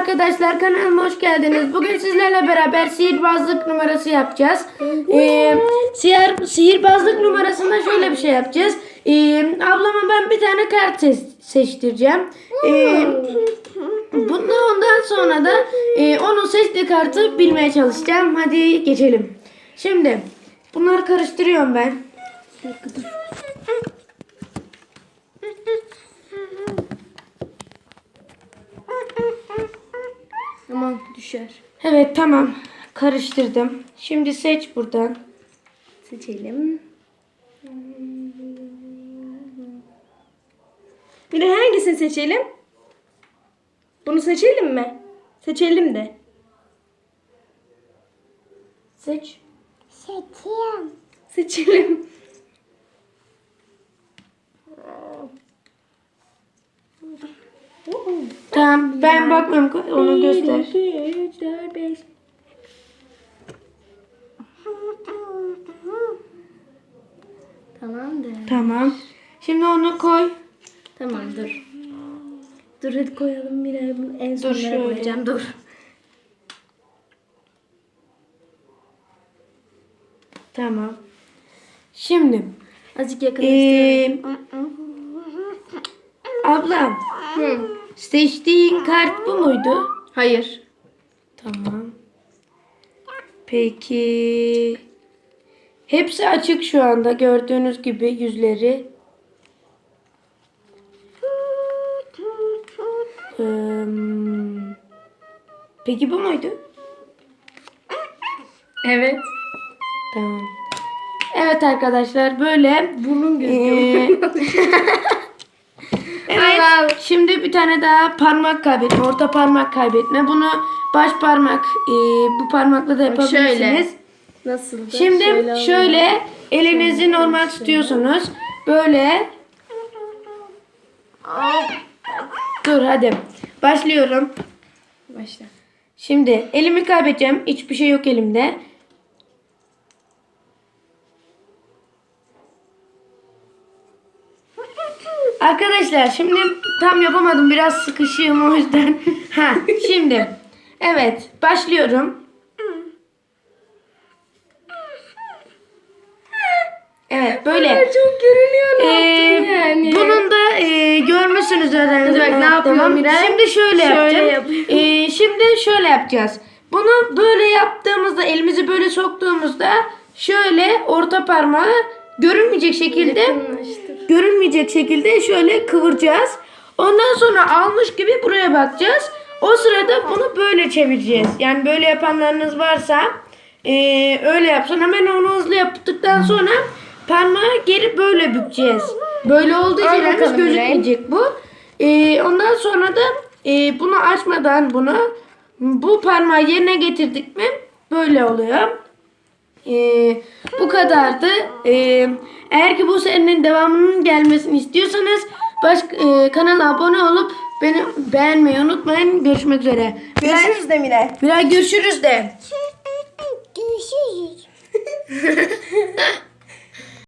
arkadaşlar kanalıma hoş geldiniz. Bugün sizlerle beraber sihirbazlık numarası yapacağız. Ee, sihir, sihirbazlık numarasında şöyle bir şey yapacağız. Ee, ablama ben bir tane kart ses- seçtireceğim. Ee, bundan ondan sonra da e, onun seçtiği kartı bilmeye çalışacağım. Hadi geçelim. Şimdi bunları karıştırıyorum ben. Düşer. Evet tamam. Karıştırdım. Şimdi seç buradan. Seçelim. Bir de hangisini seçelim? Bunu seçelim mi? Seçelim de. Seç. Seçiyorum. Seçelim. Tamam ben bakmıyorum. Onu göster. Tamamdır. Tamam. Şimdi onu koy. Tamam dur. Dur hadi koyalım bir en Dur sonlara şöyle. koyacağım dur. Tamam. Şimdi. Azıcık yakınlaştıralım. Ee, ablam. Seçtiğin kart bu muydu? Hayır. Tamam. Peki. Hepsi açık şu anda gördüğünüz gibi yüzleri. Ee, peki bu muydu? Evet. Tamam. Evet arkadaşlar böyle Burnum Ee, evet. Şimdi bir tane daha parmak kaybetme. Orta parmak kaybetme. Bunu baş parmak e, bu parmakla da yapabilirsiniz. şöyle. Nasıl? Şimdi şöyle, elinizi normal tutuyorsunuz. Böyle. Dur hadi. Başlıyorum. Başla. Şimdi elimi kaybedeceğim. Hiçbir şey yok elimde. Arkadaşlar şimdi tam yapamadım. Biraz sıkışığım o yüzden. ha şimdi. Evet başlıyorum. Evet böyle. Çok görünüyor ne Ee, yani. Bunun da e, görmüşsünüz zaten. Bak, ne tamam. Miray? Şimdi şöyle, Şöyle yapacağım. Ee, şimdi şöyle yapacağız. Bunu böyle yaptığımızda elimizi böyle soktuğumuzda şöyle orta parmağı görünmeyecek şekilde Yakınlaştır. görünmeyecek şekilde şöyle kıvıracağız. Ondan sonra almış gibi buraya bakacağız. O sırada bunu böyle çevireceğiz. Yani böyle yapanlarınız varsa eee, öyle yapsın. Hemen onu hızlı yaptıktan sonra parmağı geri böyle bükeceğiz. Böyle olduğu için Al henüz bakalım gözükmeyecek bu. Eee, ondan sonra da eee, bunu açmadan bunu bu parmağı yerine getirdik mi böyle oluyor. Ee, bu kadardı. Ee, eğer ki bu serinin devamının gelmesini istiyorsanız baş, e, kanala abone olup beni beğenmeyi unutmayın. Görüşmek üzere. Görüşürüz Demire. Biraz görüşürüz de. Görüşürüz.